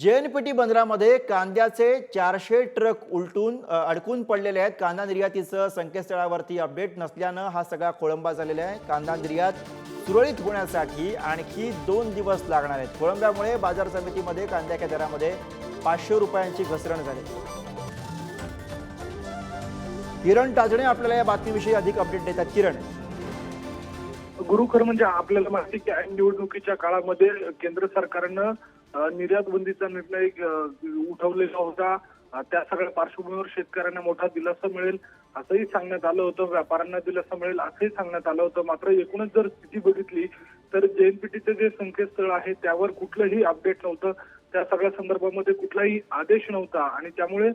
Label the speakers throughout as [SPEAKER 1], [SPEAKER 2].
[SPEAKER 1] JNPT बंदरामध्ये कांद्याचे चारशे truck उलटून अडकून पडलेले आहेत. कांदा निर्यातीचं संकेतस्थळावरती अपडेट नसल्यानं हा सगळा खोळंबा झालेला आहे. कांदा निर्यात सुरळीत होण्यासाठी आणखी दोन दिवस लागणार आहेत. खोळंब्यामुळे बाजार समितीमध्ये कांद्याच्या दरामध्ये पाचशे रुपयांची घसरण झाली. किरण टाजणे आपल्याला या बातमीविषयी अधिक अपडेट देतात. किरण.
[SPEAKER 2] गुरुखर म्हणजे आपल्याला माहिती की निवडणुकीच्या काळामध्ये केंद्र सरकारनं निर्यात बंदीचा निर्णय उठवलेला होता. त्या सगळ्या पार्श्वभूमीवर शेतकऱ्यांना मोठा दिलासा मिळेल असंही सांगण्यात आलं होतं. व्यापाऱ्यांना दिलासा मिळेल असंही सांगण्यात आलं होतं. मात्र एकूणच जर स्थिती बघितली तर जेएनपीटीचं जे संकेतस्थळ आहे त्यावर कुठलंही अपडेट नव्हतं. त्या सगळ्या संदर्भामध्ये कुठलाही आदेश नव्हता. आणि त्यामुळे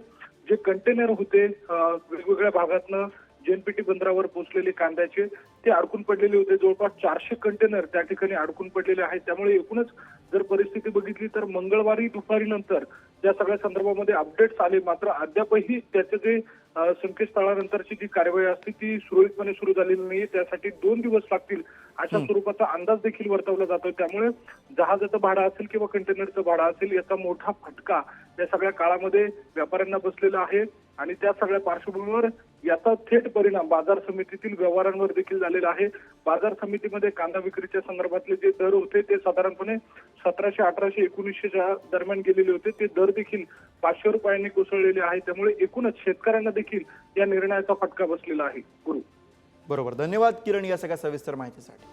[SPEAKER 2] जे कंटेनर होते वेगवेगळ्या भागातनं जेएनपीटी बंदरावर पोहोचलेले कांद्याचे ते अडकून पडलेले होते. जवळपास चारशे कंटेनर त्या ठिकाणी अडकून पडलेले आहेत. त्यामुळे एकूणच जर परिस्थिती बघितली तर मंगळवारी दुपारी नंतर या सगळ्या संदर्भामध्ये अपडेट्स आले. मात्र अद्यापही त्याचे जे संकेतस्थळानंतरची जी कार्यवाही असते ती सुरळीतपणे सुरू झालेली नाहीये. त्यासाठी दोन दिवस लागतील अशा स्वरूपाचा अंदाज देखील वर्तवला जातो त्यामुळे जहाजाचं भाडं असेल किंवा कंटेनरचं भाडं असेल याचा मोठा फटका या सगळ्या काळामध्ये व्यापाऱ्यांना बसलेला आहे. आणि त्या सगळ्या पार्श्वभूमीवर याचा थेट परिणाम बाजार समितीतील व्यवहारांवर देखील झालेला आहे. बाजार समितीमध्ये कांदा विक्रीच्या संदर्भातले जे दर होते ते साधारणपणे सतराशे अठराशे एकोणीसशेच्या दरम्यान गेलेले होते. ते दर देखील पाचशे रुपयांनी कोसळलेले आहे. त्यामुळे एकूणच शेतकऱ्यांना देखील या निर्णयाचा फटका बसलेला आहे. गुरु.
[SPEAKER 1] बरोबर. धन्यवाद किरण या सगळ्या सविस्तर माहितीसाठी.